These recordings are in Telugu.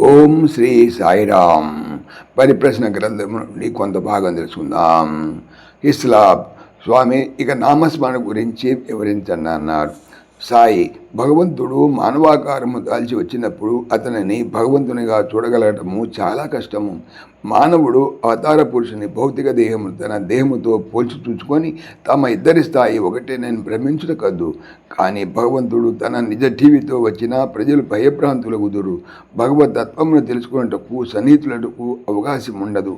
ఓం శ్రీ సాయిరామ్. పరిప్రశ్న గ్రంథం నుండి కొంత భాగం తెలుసుకుందాం. ఇస్లాం. స్వామి ఇక నామస్మరణ గురించి వివరించండి అన్నారు సాయి భగవంతుడు మానవాకారము దాల్చి వచ్చినప్పుడు అతనిని భగవంతునిగా చూడగలగటము చాలా కష్టము. మానవుడు అవతార పురుషుని భౌతిక దేహము తన దేహముతో పోల్చి చూచుకొని తమ ఇద్దరి స్థాయి ఒకటే నేను భ్రమించుటకద్దు. కానీ భగవంతుడు తన నిజ టీవీతో వచ్చిన ప్రజలు భయభ్రాంతులకు కుదురు భగవత్ తత్వమును తెలుసుకున్నటకు సన్నిహితులకు అవకాశం ఉండదు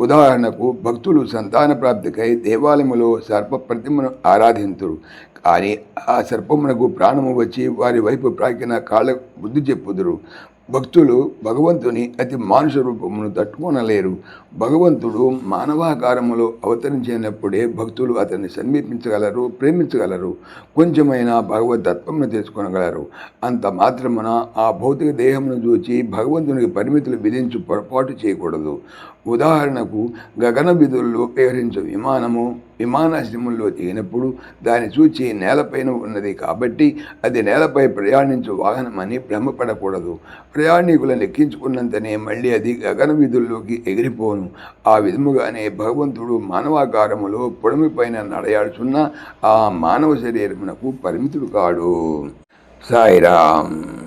ఉదాహరణకు భక్తులు సంతాన ప్రాప్తికై దేవాలయములో సర్ప ప్రతిమను ఆరాధింతురు. కానీ ఆ సర్పమునకు ప్రాణము వచ్చి వారి వైపు ప్రాకిన కాళ్ళ బుద్ధి చెప్పుదురు. భక్తులు భగవంతుని అతి మానుష రూపమును తట్టుకొనలేరు. భగవంతుడు మానవాకారములో అవతరించినప్పుడే భక్తులు అతన్ని సమీపించగలరు ప్రేమించగలరు. కొంచెమైనా భగవద్ తత్వమును తెలుసుకొనగలరు. అంత మాత్రమున ఆ భౌతిక దేహమును చూచి భగవంతునికి పరిమితులు విధించు పొరపాటు చేయకూడదు. ఉదాహరణకు గగన విధుల్లో వ్యవహరించే విమానము విమానాశ్రమంలో దిగినప్పుడు దాన్ని చూచి నేలపైన ఉన్నది కాబట్టి అది నేలపై ప్రయాణించు వాహనమని భ్రమపడకూడదు. ప్రయాణికులను ఎక్కించుకున్నంతనే మళ్ళీ అది గగన విధుల్లోకి ఎగిరిపోను. ఆ విధముగానే భగవంతుడు మానవాకారములో పొడమి పైన నడయాడుచున్న ఆ మానవ శరీరమునకు పరిమితుడు కాడు. సాయిరామ్.